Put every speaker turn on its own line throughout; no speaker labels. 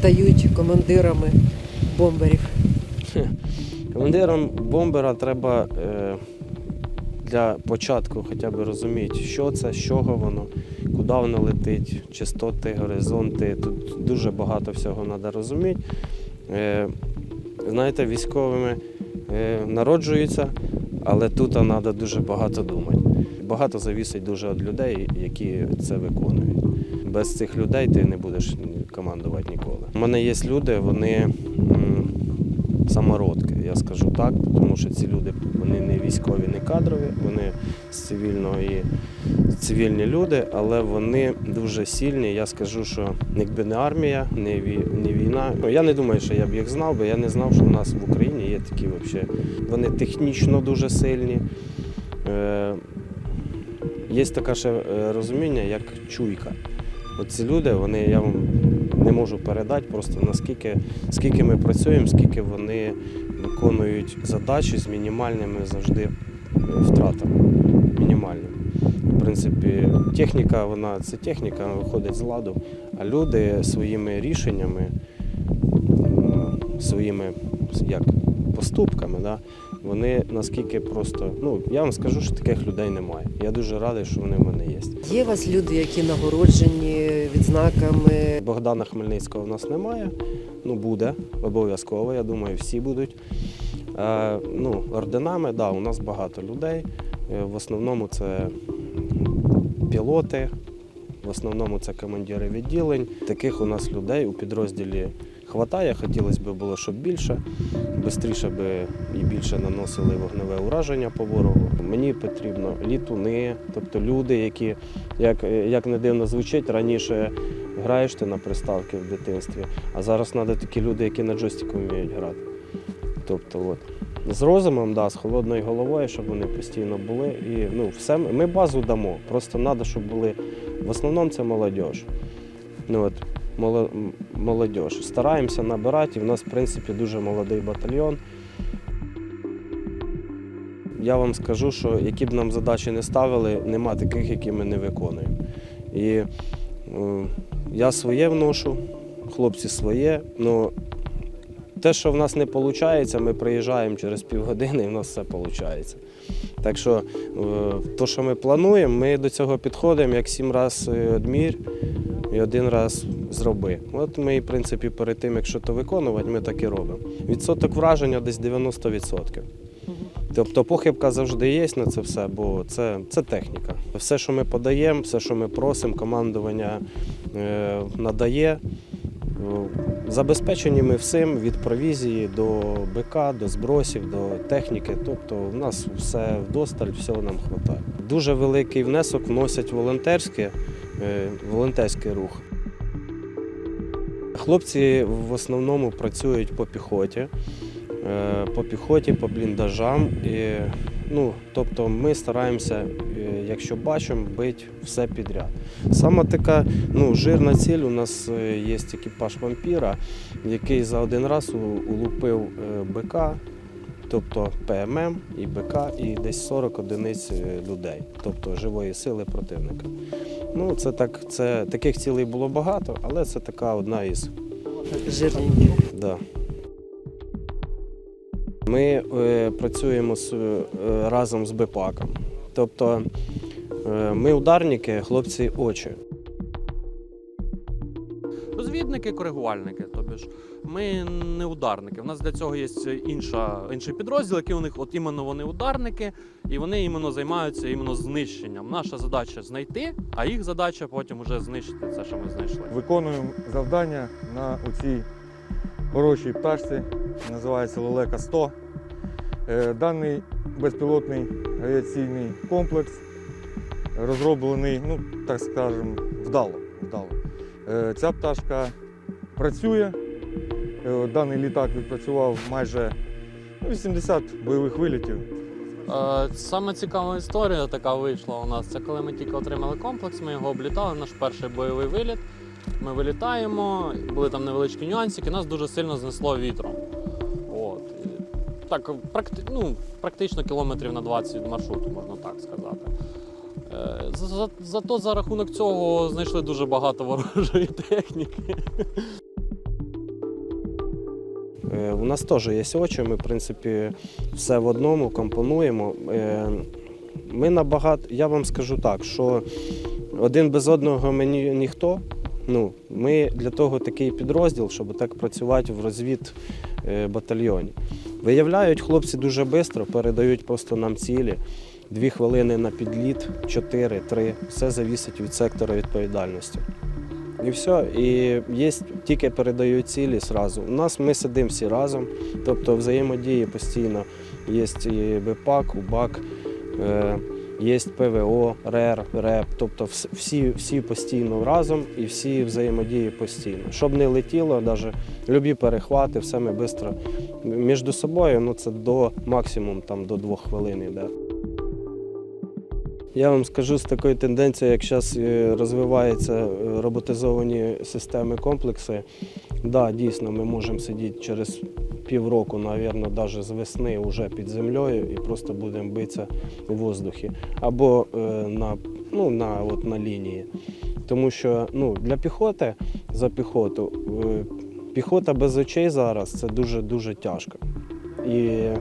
стають командирами бомберів?
Командирам бомбера треба е, для початку хоча б розуміти, що це, з чого воно, куди воно летить, частоти, горизонти. Тут дуже багато всього треба розуміти. Е, знаєте, військовими е, народжуються, але тут треба дуже багато думати. Багато завісить дуже від людей, які це виконують. Без цих людей ти не будеш командувати ніколи. У мене є люди, вони. самородки, я скажу так, тому що ці люди вони не військові, не кадрові, вони з цивільної цивільні люди, але вони дуже сильні. Я скажу, що якби не армія, не, вій- війна. Я не думаю, що я б їх знав, бо я не знав, що в нас в Україні є такі взагалі. Вони технічно дуже сильні. Е, є таке ще е, розуміння, як чуйка. Оці люди, вони я вам не можу передати просто наскільки скільки ми працюємо, скільки вони виконують задачі з мінімальними завжди е, втратами. Мінімальними. В принципі, техніка, вона це техніка, виходить з ладу, а люди своїми рішеннями, своїми як, поступками, да, вони наскільки просто, ну я вам скажу, що таких людей немає. Я дуже радий, що вони в мене є.
Є у вас люди, які нагороджені відзнаками?
Богдана Хмельницького в нас немає. Ну, буде обов'язково, я думаю, всі будуть. Е, ну, орденами, да, у нас багато людей. Е, В основному це пілоти, в основному це командири відділень. Таких у нас людей у підрозділі хватає. Хотілося б було, щоб більше, швидше би і більше наносили вогневе ураження по ворогу. Мені потрібно літуни, тобто люди, які, як, як не дивно звучить, раніше граєш ти на приставки в дитинстві, а зараз треба такі люди, які на джойстику вміють грати. Тобто, от. З розумом, да, з холодною головою, щоб вони постійно були. І ну, все, ми базу дамо. Просто треба, щоб були. В основному це молодь. Ну, от, молодь. Стараємося набирати, і в нас, в принципі, дуже молодий батальйон. Я вам скажу, що які б нам задачі не ставили, нема таких, які ми не виконуємо. І е, я своє вношу, хлопці своє. Ну, те, що в нас не виходить, ми приїжджаємо через півгодини і в нас все виходить. Так що е, то, що ми плануємо, ми до цього підходимо як сім разів одмір і один раз зроби. От ми, в принципі, перед тим, якщо то виконувати, ми так і робимо. Відсоток враження десь 90%. Тобто похибка завжди є на це все, бо це, це техніка. Все, що ми подаємо, все, що ми просимо, командування е, надає. Забезпечені ми всім від провізії до БК, до збросів, до техніки. Тобто в нас все вдосталь, всього нам вистачає. Дуже великий внесок вносять волонтерські, е, волонтерський рух. Хлопці в основному працюють по піхоті, е, по піхоті, по бліндажам. І, ну, тобто ми стараємося, е, якщо бачимо, бити все підряд. Саме така ну, жирна ціль у нас е, є екіпаж вампіра, який за один раз улупив БК, тобто ПММ і БК, і десь 40 одиниць людей, тобто живої сили противника. Ну, це так, це таких цілей було багато, але це така одна із
Жирненькі.
Да. Ми е, працюємо з, е, разом з БПАКом. Тобто е, ми ударники, хлопці очі.
Розвідники, коригувальники. Тобі ж ми не ударники. У нас для цього є інша, інший підрозділ, який у них от іменно вони ударники, і вони іменно займаються іменно знищенням. Наша задача знайти, а їх задача потім уже знищити це, що ми знайшли.
Виконуємо завдання на цій хорошій пташці, називається Лелека 100. Е, Даний безпілотний авіаційний комплекс розроблений, ну так скажемо, вдало. вдало. Е, Ця пташка працює. Е, Даний літак відпрацював майже ну, 80 бойових вилітів.
Е, Саме цікава історія така вийшла у нас. Це коли ми тільки отримали комплекс, ми його облітали, наш перший бойовий виліт. Ми вилітаємо, були там невеличкі нюансики, нас дуже сильно знесло вітром. От. Так, практи... ну, практично кілометрів на 20 від маршруту, можна так сказати. Е, за- за- Зато за рахунок цього знайшли дуже багато ворожої техніки.
Е, У нас теж є очі, ми, в принципі, все в одному компонуємо. Е, Ми набагато, я вам скажу так, що один без одного ми ні, ніхто. Ну, ми для того такий підрозділ, щоб так працювати в розвід батальйоні. Виявляють хлопці дуже швидко, передають просто нам цілі. Дві хвилини на підліт, чотири, три. Все залежить від сектора відповідальності. І все. І є тільки передають цілі зразу. У нас ми сидимо всі разом, тобто взаємодії постійно. Є і БПАК, УБАК, е, є ПВО, РЕР, РЕП. Тобто всі, всі постійно разом і всі взаємодії постійно. Щоб не летіло, навіть любі перехвати, все ми швидко між собою, ну це до максимум там, до двох хвилин йде. Я вам скажу з такою тенденцією, як зараз розвиваються е, роботизовані системи комплекси. Да, дійсно, ми можемо сидіти через півроку, мабуть, навіть з весни вже під землею і просто будемо битися у воздухі або е, на, ну, на, от, на лінії. Тому що ну, для піхоти за піхоту е, піхота без очей зараз це дуже дуже тяжко. І е,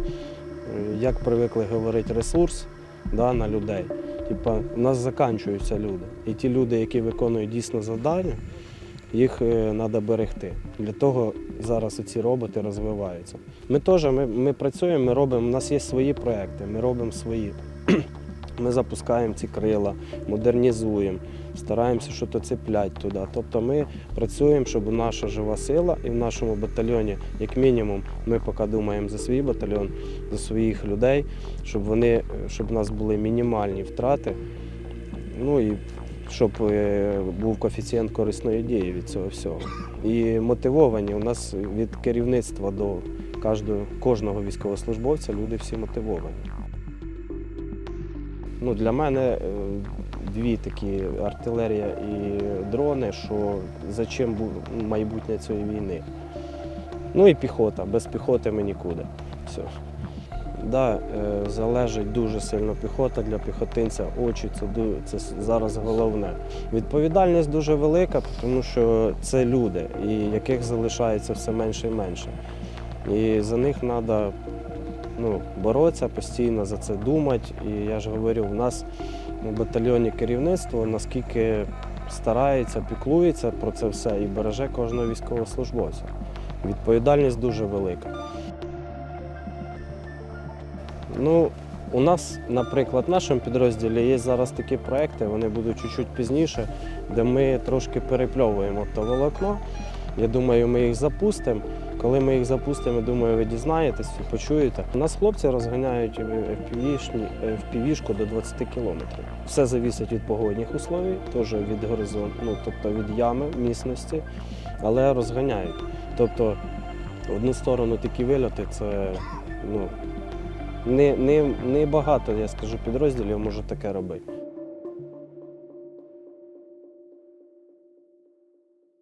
як привикли говорити, ресурс да, на людей. Типа, у нас закінчуються люди. І ті люди, які виконують дійсно завдання, їх треба берегти. Для того зараз ці роботи розвиваються. Ми теж ми, ми працюємо, ми робимо, у нас є свої проекти, ми робимо свої. Ми запускаємо ці крила, модернізуємо, стараємося щось цепляти туди. Тобто ми працюємо, щоб наша жива сила і в нашому батальйоні, як мінімум, ми поки думаємо за свій батальйон, за своїх людей, щоб вони, щоб у нас були мінімальні втрати. Ну і щоб е, був коефіцієнт корисної дії від цього всього. І мотивовані у нас від керівництва до кожного військовослужбовця люди всі мотивовані. Ну, для мене е, дві такі артилерія і дрони, що за чим майбутнє цієї війни. Ну і піхота. Без піхоти ми нікуди. Все. Да, е, залежить дуже сильно піхота для піхотинця. Очі це, це зараз головне. Відповідальність дуже велика, тому що це люди, і яких залишається все менше і менше. І за них треба ну, боротися постійно, за це думати. І я ж говорю, у нас у батальйоні керівництво наскільки старається, піклується про це все і береже кожного військовослужбовця. Відповідальність дуже велика. Ну, у нас, наприклад, в нашому підрозділі є зараз такі проекти, вони будуть чуть-чуть пізніше, де ми трошки перепльовуємо то волокно. Я думаю, ми їх запустимо. Коли ми їх запустимо, я думаю, ви дізнаєтесь і почуєте. У нас хлопці розганяють впівішку до 20 кілометрів. Все залежить від погодних условій, теж від горизонту, ну, тобто від ями місності, але розганяють. Тобто, в одну сторону такі вильоти це ну, не, не, не багато, я скажу, підрозділів може таке робити.